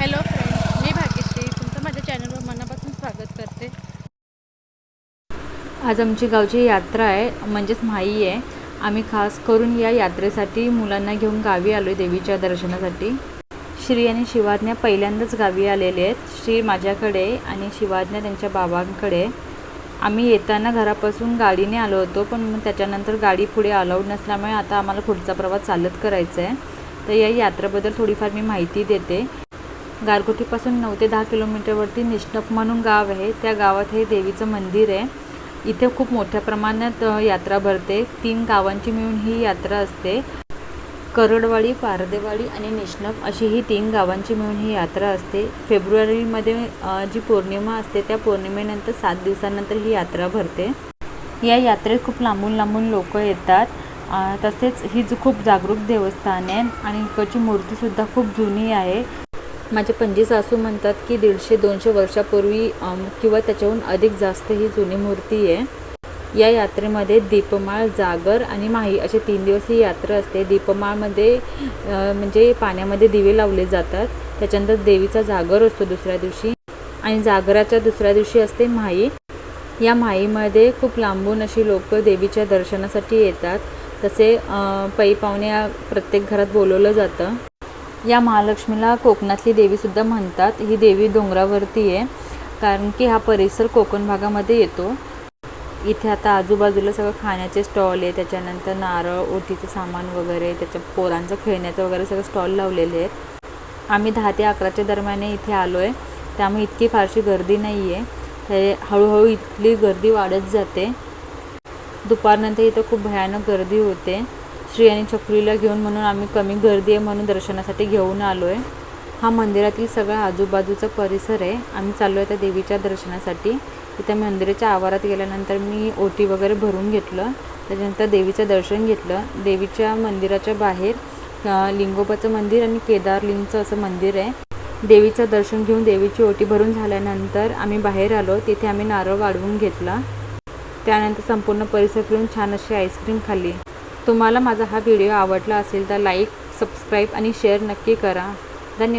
Hello friend मी भाग्यश्री. तुमचं माझ्या चॅनलवर मनापासून स्वागत करते. आज आमची गावची यात्रा आहे म्हणजेच माई आहे. आम्ही खास करून या यात्रेसाठी मुलांना घेऊन गावी आलो आहे देवीच्या दर्शनासाठी. श्री आणि शिवाज्ञा पहिल्यांदाच गावी आलेले आहेत. श्री माझ्याकडे आणि शिवाज्ञा त्यांच्या बाबांकडे. आम्ही येताना घरापासून गाडीने आलो होतो पण मग त्याच्यानंतर गाडी पुढे अलाउड नसल्यामुळे आता आम्हाला पुढचा प्रवास चालत करायचा आहे. तर या यात्रेबद्दल थोडीफार मी माहिती देते. गारगोटीपासून नऊ ते दहा किलोमीटरवरती निष्णप म्हणून गाव आहे. त्या गावात हे देवीचं मंदिर आहे. इथे खूप मोठ्या प्रमाणात यात्रा भरते. तीन गावांची मिळून ही यात्रा असते. करडवाडी पारदेवाडी आणि निष्णप अशी ही तीन गावांची मिळून ही यात्रा असते. फेब्रुवारीमध्ये जी पौर्णिमा असते त्या पौर्णिमेनंतर सात दिवसानंतर ही यात्रा भरते. या यात्रेत खूप लांबून लांबून लोक येतात. तसेच ही खूप जागरूक देवस्थान आहे आणि इकडची मूर्तीसुद्धा खूप जुनी आहे. माझे पणजी सासू म्हणतात की दीडशे दोनशे वर्षापूर्वी किंवा त्याच्याहून अधिक जास्त ही जुनी मूर्ती आहे. या यात्रेमध्ये दीपमाळ जागर आणि माही असे तीन दिवस ही यात्रा असते. दीपमाळमध्ये म्हणजे पाण्यामध्ये दिवे लावले जातात. त्याच्यानंतर देवीचा जागर असतो दुसऱ्या दिवशी आणि जागराच्या दुसऱ्या दिवशी असते माही. या माहीमध्ये खूप लांबून अशी लोक देवीच्या दर्शनासाठी येतात. तसे पै पाहुण्या प्रत्येक घरात बोलवलं जातं. या महालक्ष्मीला कोकणातली देवीसुद्धा म्हणतात. ही देवी डोंगरावरती आहे कारण की हा परिसर कोकण भागामध्ये येतो. इथे आता आजूबाजूला सगळं खाण्याचे स्टॉल आहे त्याच्यानंतर नारळ ओटीचं सामान वगैरे त्याच्या पोरांचं खेळण्याचं वगैरे सगळं स्टॉल लावलेले आहेत. आम्ही दहा ते अकराच्या दरम्यान इथे आलो आहे त्यामुळे इतकी फारशी गर्दी नाही आहे ते हळूहळू इथली गर्दी वाढत जाते. दुपारनंतर इथं खूप भयानक गर्दी होते. श्री आणि चक्रीला घेऊन म्हणून आम्ही कमी गर्दी आहे म्हणून दर्शनासाठी घेऊन आलो आहे हा मंदिरातील सगळा आजूबाजूचा परिसर आहे. आम्ही चाललो आहे त्या देवीच्या दर्शनासाठी. तिथे मंदिराच्या आवारात गेल्यानंतर मी ओटी वगैरे भरून घेतलं. त्याच्यानंतर देवीचं दर्शन घेतलं. देवीच्या मंदिराच्या बाहेर लिंगोबाचं मंदिर आणि केदारलिंगचं असं मंदिर आहे. देवीचं दर्शन घेऊन देवीची ओटी भरून झाल्यानंतर आम्ही बाहेर आलो. तिथे आम्ही नारळ वाढवून घेतला. त्यानंतर संपूर्ण परिसर फिरून छान अशी आईस्क्रीम खाल्ली. तुम्हाला माझा हा व्हिडिओ आवडला असेल तर लाईक सबस्क्राईब आणि शेअर नक्की करा. धन्यवाद.